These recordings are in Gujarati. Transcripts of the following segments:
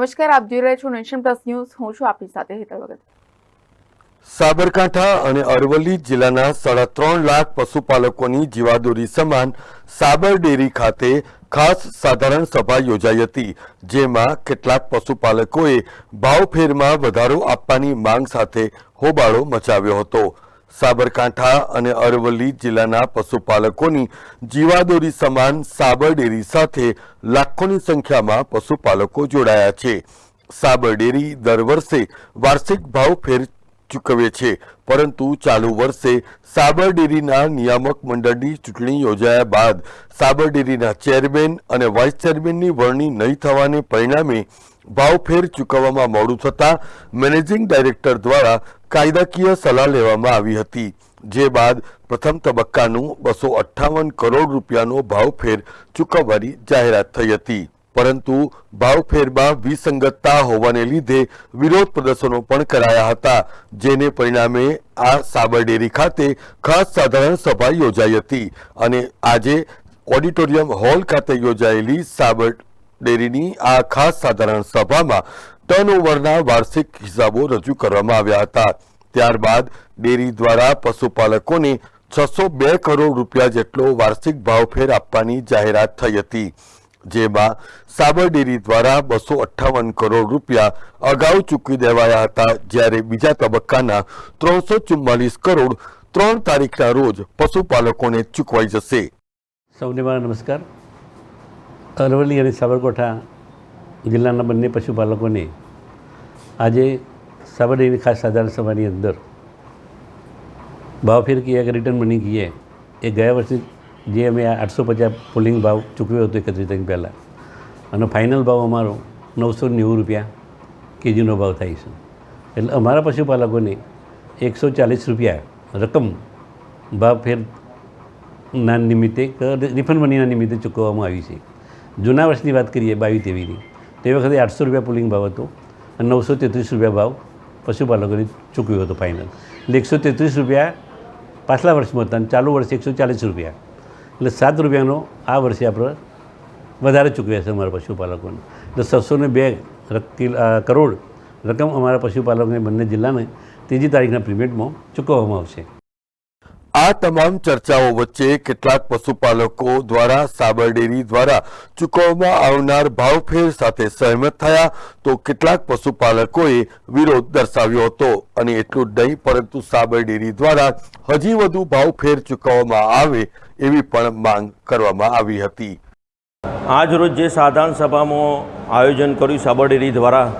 નમસ્કાર, આપ જોઈ રહ્યા છો નેશન પ્લસ ન્યૂઝ. હું છું આપની સાથે હેતલ વગર સાબરકાંઠા અને અરવલ્લી જિલ્લાના સાડા ત્રણ લાખ પશુપાલકોની જીવાદોરી સમાન સાબર ડેરી ખાતે ખાસ સાધારણ સભા યોજાઈ હતી, જેમાં કેટલાક પશુપાલકોએ ભાવફેરમાં વધારો આપવાની માંગ સાથે હોબાળો મચાવ્યો હતો. સાબરકાંઠા અને અરવલ્લી જિલ્લાના પશુપાલકોની જીવાદોરી સમાન સાબર ડેરી સાથે લાખોની સંખ્યામાં પશુપાલકો જોડાયા છે. સાબર ડેરી દર વર્ષે વાર્ષિક ભાવ ફેર ચૂકવે છે, પરંતુ ચાલુ વર્ષે સાબર ડેરીના નિયામક મંડળની ચૂંટણી યોજાયા બાદ સાબર ડેરીના ચેરમેન અને વાઇસ ચેરમેનની વરણી નહીં થવાને પરિણામે ભાવફેર ચૂકવવામાં મોડું થતાં મેનેજિંગ ડાયરેક્ટર દ્વારા કાયદાકીય સલાહ લેવામાં આવી હતી, જે બાદ પ્રથમ તબક્કાનું બસો અઠ્ઠાવન કરોડ રૂપિયાનો ભાવફેર ચૂકવવાની જાહેરાત થઈ હતી. પરંતુ ભાવફેરમાં વિસંગતતા હોવાને લીધે વિરોધ પ્રદર્શનો પણ કરાયા હતા, જેને પરિણામે આ સાબરડેરી ખાતે ખાસ સાધારણ સભા યોજાઈ હતી અને આજે ઓડિટોરિયમ હોલ ખાતે યોજાયેલી સાબર ડેરીની આ ખાસ સાધારણ સભામાં ટર્નઓવરના વાર્ષિક હિસાબો રજૂ કરવામાં આવ્યા હતા. ત્યારબાદ ડેરી દ્વારા પશુપાલકોને છસો બે કરોડ રૂપિયા જેટલો વાર્ષિક ભાવફેર આપવાની જાહેરાત થઈ હતી, જેમાં સાબર ડેરી દ્વારા બસો અઠ્ઠાવન કરોડ રૂપિયા અગાઉ ચૂકવી દેવાયા હતા, જ્યારે બીજા તબક્કાના ત્રણસો ચુમ્માલીસ કરોડ ત્રણ તારીખના રોજ પશુપાલકોને ચૂકવાઈ જશે. સૌને મારા નમસ્કાર. અરવલ્લી અને સાબરકાંઠા જિલ્લાના બંને પશુપાલકોને આજે સાબરડેરી ખાસ સાધારણ સભાની અંદર ભાવ ફેર કીએ કે રિટર્ન મની કીએ એ ગયા વર્ષે જે અમે આઠસો પચાસ પોલિંગ ભાવ ચૂકવ્યો હતો એકત્રીસ તારીખ પહેલાં. અને ફાઇનલ ભાવ અમારો નવસો નેવું રૂપિયા કેજીનો ભાવ થાય છે. એટલે અમારા પશુપાલકોને એકસો ચાલીસ રૂપિયા રકમ ભાવ ના નિમિત્તે રિફંડ મનીના નિમિત્તે ચૂકવવામાં આવી છે. જૂના વર્ષની વાત કરીએ બાવી તેવીની, તે વખતે આઠસો રૂપિયા પુલિંગ ભાવ હતો અને નવસો તેત્રીસ રૂપિયા ભાવ પશુપાલકોને ચૂકવ્યો હતો ફાઇનલ એટલે એકસો તેત્રીસ રૂપિયા પાછલા વર્ષમાં હતા અને ચાલુ વર્ષે એકસો ચાલીસ રૂપિયા. એટલે સાત રૂપિયાનો આ વર્ષે આપણે વધારે ચૂકવ્યા છે અમારા પશુપાલકોને. એટલે છસો ને બે કરોડ રકમ અમારા પશુપાલકોને બંને જિલ્લાને ત્રીજી તારીખના પેમેન્ટમાં ચૂકવવામાં આવશે. આ તમામ ચર્ચાઓ વચ્ચે કેટલાક પશુપાલકો દ્વારા સાબર ડેરી દ્વારા ચૂકવવામાં આવનાર ભાવફેર સાથે સહેમત થયા તો કેટલાક પશુપાલકોએ વિરોધ દર્શાવ્યો હતો. અને એટલું નહીં, પરંતુ સાબર ડેરી દ્વારા હજી વધુ ભાવફેર ચૂકવવામાં આવે એવી પણ માંગ કરવામાં આવી હતી. આજરોજ જે સાધારણ સભામાં આયોજન કર્યું સાબરડેરી દ્વારા,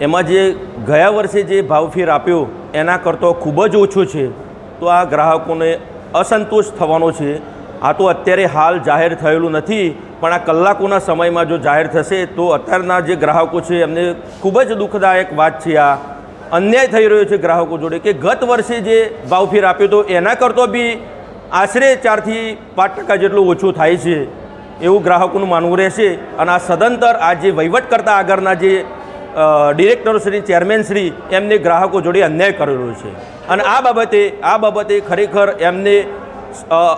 એમાં જે ગયા વર્ષે જે ભાવફેર આપ્યો, એના કરતો ખૂબ જ ઓછો છે. તો આ ગ્રાહકોને અસંતોષ થવાનો છે. આ તો અત્યારે હાલ જાહેર થયેલું નથી, પણ આ કલાકોના સમયમાં જો જાહેર થશે, તો અત્યારના જે ગ્રાહકો છે, એમને ખૂબ જ દુઃખદાયક વાત છે આ. અન્યાય થઈ રહ્યો છે ગ્રાહકો જોડે કે ગત વર્ષે જે ભાવફેર આપ્યો હતો એના કરતો બી આશરે ચારથી પાંચ ટકા જેટલું ઓછું થાય છે. એવું ગ્રાહકોનું માનવું રહેશે અને આ સદંતર આ જે વહીવટ કરતાં આગળના જે ડિરેક્ટરશ્રી ચેરમેનશ્રી એમને ગ્રાહકો જોડે અન્યાય કરેલો છે. અને આ બાબતે આ બાબતે ખરેખર એમને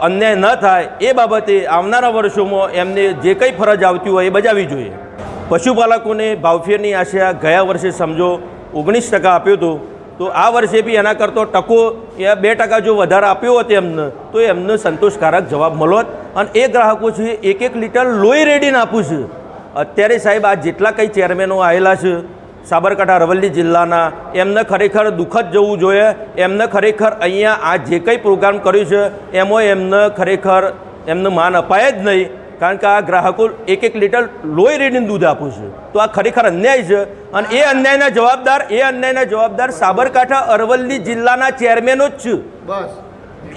અન્યાય ન થાય, એ બાબતે આવનારા વર્ષોમાં એમને જે કંઈ ફરજ આવતી હોય એ બજાવવી જોઈએ. પશુપાલકોને ભાવફેરની આશા ગયા વર્ષે સમજો, ઓગણીસ ટકા આપ્યો હતો. તો આ વર્ષે બી એના કરતો ટકો એ બે ટકા જો વધારે આપ્યો હોત એમને, તો એમને સંતોષકારક જવાબ મળોત. અને એ ગ્રાહકો છે, એક એક લીટર લોહી રેડીને આપું છું. અત્યારે સાહેબ આ જેટલા કંઈ ચેરમેનો આવેલા છે સાબરકાંઠા અરવલ્લી જિલ્લાના એમને ખરેખર દુઃખદ જવું જોઈએ. એમને ખરેખર અહીંયા આ જે કંઈ પ્રોગ્રામ કર્યું છે એમાં એમને ખરેખર એમને માન અપાય જ નહીં. કારણ કે આ ગ્રાહકો એક એક લીટર લોહી રેડીને દૂધ આપું છું. તો આ ખરેખર અન્યાય છે. અને એ અન્યાયના જવાબદાર એ અન્યાયના જવાબદાર સાબરકાંઠા અરવલ્લી જિલ્લાના ચેરમેનો જ છે.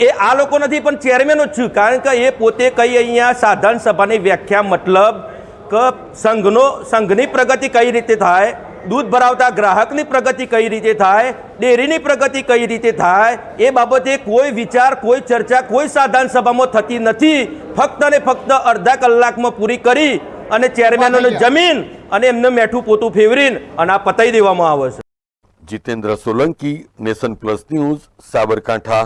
એ આ લોકો નથી પણ ચેરમેનો જ છું. કારણ કે એ પોતે કઈ અહીંયા સાધારણ સભાની વ્યાખ્યા મતલબ કે સંઘનો સંઘની પ્રગતિ કઈ રીતે થાય? દૂધ ભરાવતા ગ્રાહકની પ્રગતિ કઈ રીતે થાય? ડેરીની પ્રગતિ કઈ રીતે થાય? એ બાબતે કોઈ વિચાર કોઈ ચર્ચા કોઈ સાધારણ સભામાં થતી નથી. ફક્ત ને ફક્ત અડધા કલાકમાં પૂરી કરી અને ચેરમેનોને જમીન અને એમને મેઠું પોતું ફેવરીને અને આ પતાઈ દેવામાં આવે છે. Jitendra Solanki nation plus news Sabarkantha.